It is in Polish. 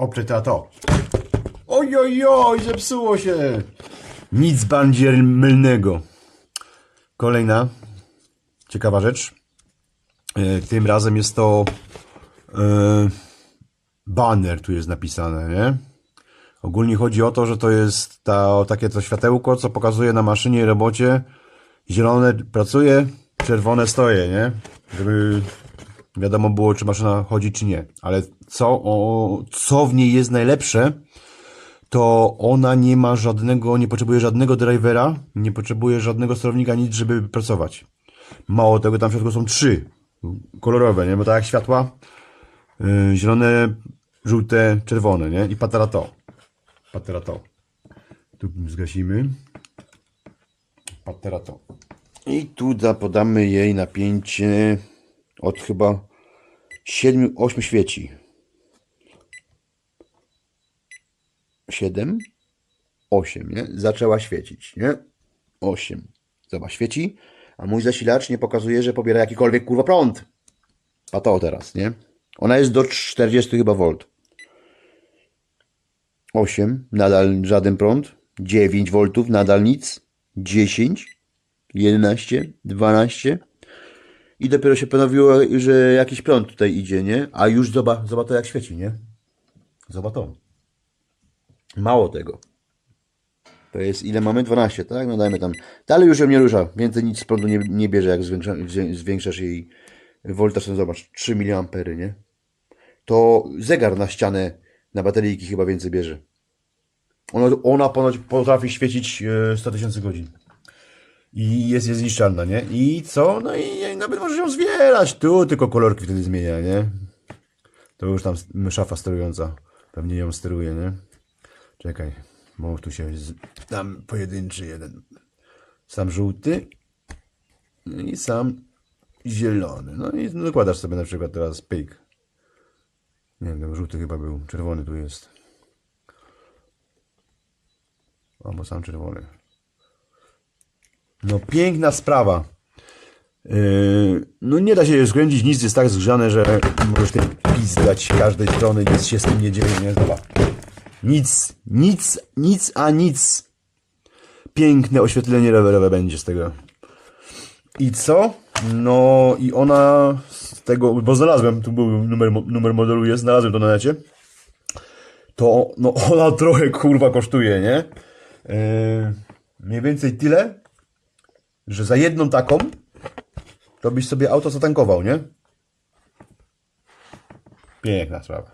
Oprzeć to, to. Oj, oj, oj, zepsuło się. Nic bardziej mylnego. Kolejna ciekawa rzecz. E, Tym razem jest to e, banner, tu jest napisane, nie? Ogólnie chodzi o to, że to jest ta, takie to światełko, co pokazuje na maszynie i robocie. Zielone pracuje, czerwone stoje, nie? Żeby wiadomo było, czy maszyna chodzi, czy nie. Ale co, o, co w niej jest najlepsze, to ona nie ma żadnego, nie potrzebuje żadnego drivera, nie potrzebuje żadnego sterownika, nic, żeby pracować. Mało tego, tam w środku są trzy kolorowe, nie? Bo tak jak światła, yy, zielone, żółte, czerwone, nie? I patera to. Patera to. Tu zgasimy. Patera to. I tu da- podamy jej napięcie od chyba 7-8 świeci. 7, 8, nie? Zaczęła świecić, nie? 8. Zobacz, świeci, a mój zasilacz nie pokazuje, że pobiera jakikolwiek kurwa prąd. A to teraz, nie? Ona jest do 40 chyba V. 8, nadal żaden prąd. 9 V, nadal nic. 10, 11, 12. I dopiero się ponowiło, że jakiś prąd tutaj idzie, nie? A już zobacz, zobacz to jak świeci, nie? Zobacz to. Mało tego. To jest ile mamy? 12, tak? No dajmy tam. Dalej już ją nie rusza. Więcej nic z prądu nie, nie bierze, jak zwiększa, zwię- zwiększasz jej woltaż. No zobacz, 3 mA, nie? To zegar na ścianę, na bateryjki chyba więcej bierze. Ona, ona ponoć potrafi świecić e, 100 tysięcy godzin. I jest niezniszczalna, nie? I co? No i nawet możesz ją zwierać. Tu tylko kolorki wtedy zmienia, nie? To już tam szafa sterująca pewnie ją steruje, nie? Czekaj, bo tu się z... tam pojedynczy jeden. Sam żółty no i sam zielony. No i dokładasz sobie na przykład teraz pyk. Nie wiem, żółty chyba był, czerwony tu jest. Albo sam czerwony. No piękna sprawa. Yy, no nie da się skręcić, nic jest tak zgrzane, że możesz tym pizdać z każdej strony, nic się z tym nie dzieje, nie? Zobacz. Nic, nic, nic, a nic. Piękne oświetlenie rowerowe będzie z tego. I co? No i ona z tego, bo znalazłem, tu był numer, numer modelu jest, znalazłem to na necie. To no ona trochę kurwa kosztuje, nie? Yy, mniej więcej tyle, że za jedną taką to byś sobie auto zatankował, nie? Piękna sprawa.